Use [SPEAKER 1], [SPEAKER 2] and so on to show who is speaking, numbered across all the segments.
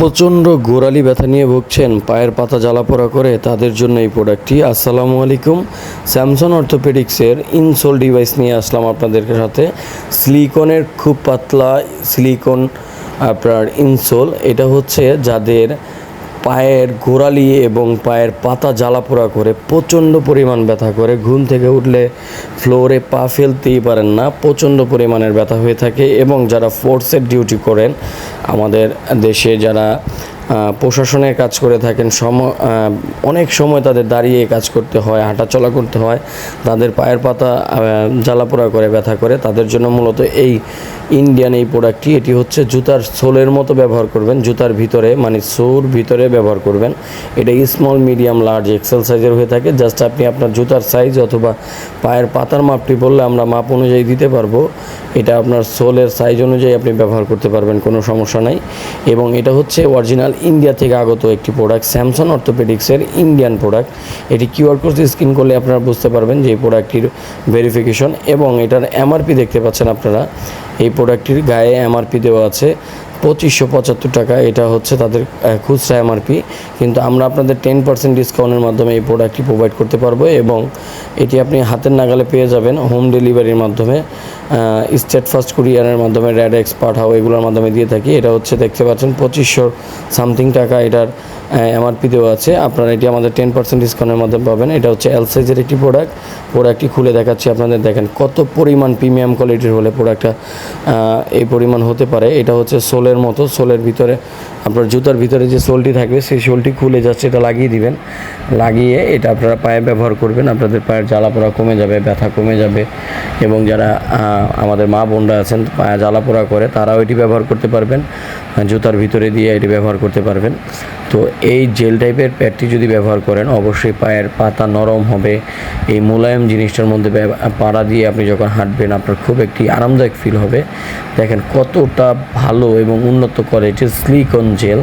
[SPEAKER 1] প্রচণ্ড গোড়ালি ব্যথা নিয়ে ভুগছেন, পায়ের পাতা জ্বালা জ্বালাপোড়া করে তাদের জন্য এই প্রোডাক্টটি আসসালামু আলাইকুম। স্যামসং অর্থোপেডিক্সের ইনসোল ডিভাইস নিয়ে আসলাম আপনাদের সাথে। সিলিকনের খুব পাতলা সিলিকন আপনার ইনসোল এটা হচ্ছে যাদের পায়ের গোড়ালি এবং পায়ের পাতা জ্বালাপোড়া করে প্রচণ্ড পরিমাণ ব্যথা করে, ঘুম থেকে উঠলে ফ্লোরে পা ফেলতেই পারেন না, প্রচণ্ড পরিমাণের ব্যথা হয়ে থাকে এবং যারা ফোর্সের ডিউটি করেন, আমাদের দেশে যারা প্রশাসনের কাজ করে থাকেন, সম অনেক সময় তাদের দাঁড়িয়ে কাজ করতে হয়, হাঁটাচলা করতে হয়, তাদের পায়ের পাতা জ্বালাপোড়া করে, ব্যথা করে, তাদের জন্য মূলত এই ইন্ডিয়ান এই প্রোডাক্টটি এটি হচ্ছে জুতার সোলের মতো ব্যবহার করবেন, জুতার ভিতরে মানে সোর ভিতরে ব্যবহার করবেন। এটা স্মল মিডিয়াম লার্জ এক্সেল সাইজের হয়ে থাকে জাস্ট আপনি আপনার জুতার সাইজ অথবা পায়ের পাতার মাপটি বললে আমরা মাপ অনুযায়ী দিতে পারব। এটা আপনার সোলের সাইজ অনুযায়ী আপনি ব্যবহার করতে পারবেন, কোনো সমস্যা নাই। এবং এটা হচ্ছে অরিজিনাল ইন্ডিয়া থেকে আগত একটি প্রোডাক্ট স্যামসং অর্থোপেডিক্সের ইন্ডিয়ান প্রোডাক্ট এটি কিউআর কোড স্ক্রিন করলে আপনারা বুঝতে পারবেন যে এই প্রোডাক্টটির ভেরিফিকেশন এবং এটার এমআরপি দেখতে পাচ্ছেন আপনারা। এই প্রোডাক্টটির গায়ে এমআরপি দেওয়া আছে, পঁচিশশো পঁচাত্তর টাকা। এটা হচ্ছে তাদের খুচরা এমআরপি কিন্তু আমরা আপনাদের টেন পার্সেন্ট ডিসকাউন্টের মাধ্যমে এই প্রোডাক্টটি প্রোভাইড করতে পারব এবং এটি আপনি হাতের নাগালে পেয়ে যাবেন হোম ডেলিভারির মাধ্যমে। স্টেট ফার্স্ট কুরিয়ারের মাধ্যমে র্যাড এক্সপার্ট হাও এগুলোর মাধ্যমে দিয়ে থাকি। এটা হচ্ছে দেখতে পাচ্ছেন পঁচিশশো সামথিং টাকা এটার এমআরপি দেওয়া আছে। আপনারা এটি আমাদের টেন পার্সেন্ট ডিসকাউন্টের মাধ্যমে পাবেন। এটা হচ্ছে এল সাইজের একটি প্রোডাক্ট প্রোডাক্টটি খুলে দেখাচ্ছি আপনাদের। দেখেন কত পরিমাণ প্রিমিয়াম কোয়ালিটির হলে প্রোডাক্টটা এই পরিমাণ হতে পারে। এটা হচ্ছে সোলের মতো, সোলের ভিতরে, আপনার জুতার ভিতরে যে সোলটি থাকবে, সেই সোলটি খুলে যাচ্ছে। এটা লাগিয়ে দিবেন। লাগিয়ে এটা আপনারা পায়ে ব্যবহার করবেন। আপনাদের পায়ের জ্বালা জ্বালাপোড়া কমে যাবে, ব্যথা কমে যাবে এবং যারা আমাদের মা বোনরা আছেন পায়ে জ্বালাপোড়া করে, তারাও এটি ব্যবহার করতে পারবেন, জুতার ভিতরে দিয়ে এটি ব্যবহার করতে পারবেন। তো এই জেল টাইপের প্যাডটি যদি ব্যবহার করেন, অবশ্যই পায়ের পাতা নরম হবে। এই মোলায়েম জিনিসটার মধ্যে পাড়া দিয়ে আপনি যখন হাঁটবেন, আপনার খুব একটি আরামদায়ক ফিল হবে। দেখেন কতটা ভালো এবং উন্নত করে কোয়ালিটির স্লিকন জেল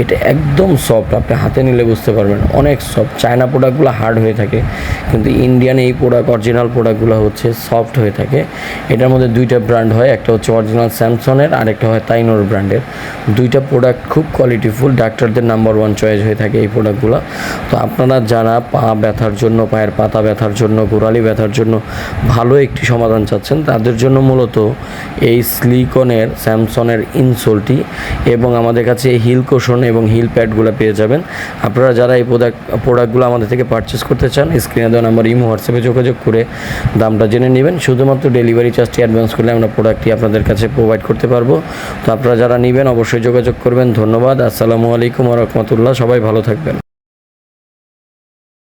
[SPEAKER 1] এটা একদম সফট আপনি হাতে নিলে বুঝতে পারবেন, অনেক সফট চায়না প্রোডাক্টগুলো হার্ড হয়ে থাকে, কিন্তু ইন্ডিয়ান এই প্রোডাক্ট অরিজিনাল প্রোডাক্টগুলো হচ্ছে সফট হয়ে থাকে। এটার মধ্যে দুইটা ব্র্যান্ড হয়, একটা হচ্ছে অরিজিনাল স্যামসংয়ের আর একটা হয় তাইনোর ব্র্যান্ডের। দুইটা প্রোডাক্ট খুব কোয়ালিটিফুল ডাক্তারদের নাম্বার ওয়ান চয়েস হয়ে থাকে এই প্রোডাক্টগুলো তো আপনারা যারা পা ব্যথার জন্য, পায়ের পাতা ব্যথার জন্য, গোড়ালি ব্যথার জন্য ভালো একটি সমাধান চাচ্ছেন, তাদের জন্য মূলত এই স্লিকনের স্যামসংয়ের ইনসোলটি এবং আমাদের কাছে এই হিল কোশন এবং হিল প্যাডগুলো পেয়ে যাবেন। আপনারা যারা এই প্রোডাক্ট প্রোডাক্টগুলো আমাদের থেকে পারচেস করতে চান স্ক্রিনে দেওয়া নাম্বার ইমো হোয়াটসঅ্যাপে যোগাযোগ করে দামটা জেনে নেবেন। শুধুমাত্র ডেলিভারি চার্জটি অ্যাডভান্স করলে আমরা প্রোডাক্টটি আপনাদের কাছে প্রোভাইড করতে পারব। তো আপনারা যারা নেবেন, অবশ্যই যোগাযোগ করবেন। ধন্যবাদ। আসসালামু আলাইকুম রহমতুল্লাহ। সবাই ভালো থাকবেন।